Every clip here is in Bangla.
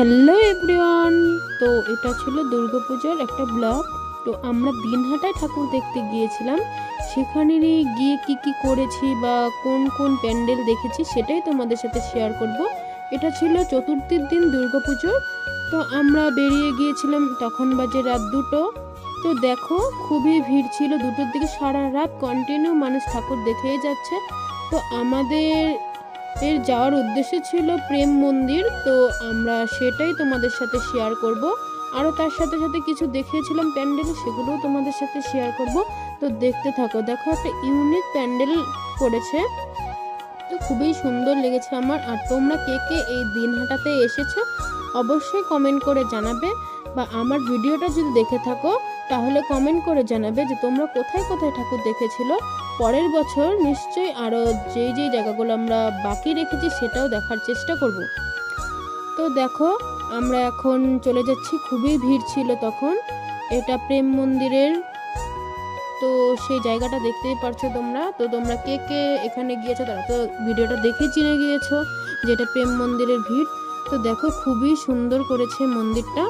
Hello everyone. তো এটা ছিল দুর্গাপূজার একটা ব্লগ। তো আমরা দিনহাটায় ঠাকুর দেখতে গিয়েছিলাম। সেখানে গিয়ে কি কি করেছি বা কোন কোন প্যান্ডেল দেখেছি সেটাই তোমাদের সাথে শেয়ার করব। এটা ছিল চতুর্থীর দিন দুর্গাপুজোর। তো আমরা বেরিয়ে গিয়েছিলাম তখন বাজে রাত দুটো। তো দেখো খুবই ভিড় ছিল। দুটোর দিকে সারা রাত কন্টিনিউ মানুষ ঠাকুর দেখেই যাচ্ছে। তো আমাদের এর যাওয়ার উদ্দেশ্য ছিল প্রেম মন্দির, তো আমরা সেটাই তোমাদের সাথে শেয়ার করব। আরও তার সাথে সাথে কিছু দেখিয়েছিলাম প্যান্ডেল, সেগুলোও তোমাদের সাথে শেয়ার করব। তো দেখতে থাকো, দেখো একটা ইউনিক প্যান্ডেল করেছে তো খুবই সুন্দর লেগেছে আমার। আর তোমরা কে কে এই দিন দিনহাটাতে এসেছ, অবশ্যই কমেন্ট করে জানাবে। বা আমার ভিডিওটা যদি দেখে থাকো তাহলে কমেন্ট করে জানাবে যে তোমরা কোথায় কোথায় ঠাকুর দেখেছিল। পরের বছর নিশ্চয়ই আরও যেই যেই জায়গাগুলো আমরা বাকি রেখেছি সেটাও দেখার চেষ্টা করব। তো দেখো, আমরা এখন চলে যাচ্ছি, খুবই ভিড় ছিল তখন। এটা প্রেম মন্দিরের। তো সেই জায়গাটা দেখতেই পারছ তোমরা। তো তোমরা কে কে এখানে গিয়েছো তারা তো ভিডিওটা দেখে চিনে গিয়েছো যেটা প্রেম মন্দিরের ভিড়। তো দেখো, খুবই সুন্দর করেছে মন্দিরটা।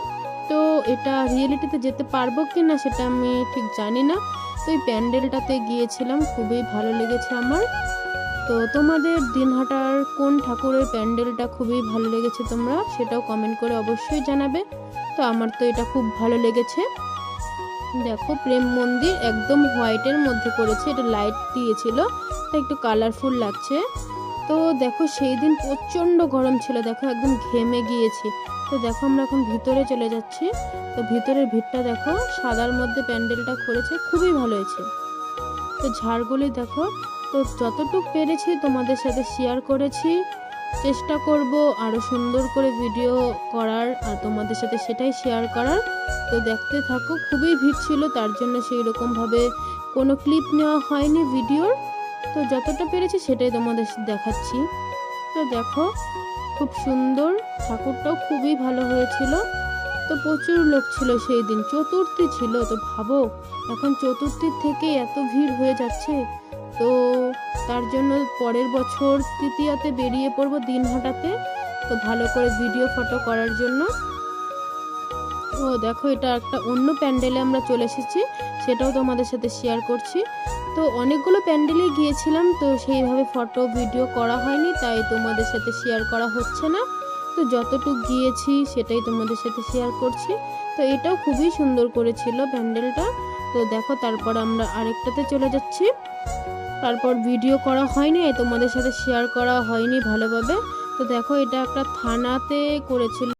এটা রিয়েলিটিতে যেতে পারব কি না সেটা আমি ঠিক জানি না। তো এই প্যান্ডেলটাতে গিয়েছিলাম, খুবই ভালো লেগেছে আমার। তো তোমাদের দিনহাটার কোন ঠাকুরের প্যান্ডেলটা খুবই ভালো লেগেছে তোমরা সেটাও কমেন্ট করে অবশ্যই জানাবে। তো আমার তো এটা খুব ভালো লেগেছে। দেখো, প্রেম মন্দির একদম হোয়াইটের মধ্যে করেছে, এটা লাইট দিয়েছিল, তো একটু কালারফুল লাগছে। তো দেখো সেই দিন প্রচণ্ড গরম ছিল, দেখো একদম ঘেমে গিয়েছি। তো দেখো আমরা এখন ভিতরে চলে যাচ্ছি। তো ভিতরের ভিড়টা দেখো, সাদার মধ্যে প্যান্ডেলটা করেছে, খুবই ভালো হয়েছে। তো ঝাড়গুলি দেখো, তো যতটুক পেরেছি তোমাদের সাথে শেয়ার করেছি। চেষ্টা করব আরও সুন্দর করে ভিডিও করার আর তোমাদের সাথে সেটাই শেয়ার করার। তো দেখতে থাকো, খুবই ভিড় ছিল, তার জন্য সেই রকমভাবে কোনো ক্লিপ নেওয়া হয়নি ভিডিওর তো যতটা পেরেছি সেটাই তোমাদের দেখাচ্ছি। তো দেখো, খুব সুন্দর, ঠাকুরটাও খুবই ভালো হয়েছিল। তো প্রচুর লোক ছিল সেই দিন, চতুর্থী ছিল, তো ভাবো, এখন চতুর্থীর থেকে এত ভিড় হয়ে যাচ্ছে। তো তার জন্য পরের বছর তৃতীয়াতে বেরিয়ে পড়ব দিন হাঁটাতে তো ভালো করে ভিডিও ফটো করার জন্য। ও দেখো, এটা একটা অন্য প্যান্ডেলে আমরা চলে এসেছি, সেটাও তোমাদের সাথে শেয়ার করছি। তো অনেকগুলো প্যান্ডেলে গিয়েছিলাম, তো সেইভাবে ফটো, ভিডিও করা হয়নি, তাই তোমাদের সাথে শেয়ার করা হচ্ছে না। তো যতটুকু গিয়েছি সেটাই তোমাদের সাথে শেয়ার করছি। তো এটাও খুবই সুন্দর করেছিল প্যান্ডেলটা। তো দেখো, তারপর আমরা আরেকটাতে চলে যাচ্ছি। তারপর ভিডিও করা হয়নি তোমাদের সাথে শেয়ার করা হয়নি ভালোভাবে। তো দেখো, এটা একটা থানাতে করেছিল।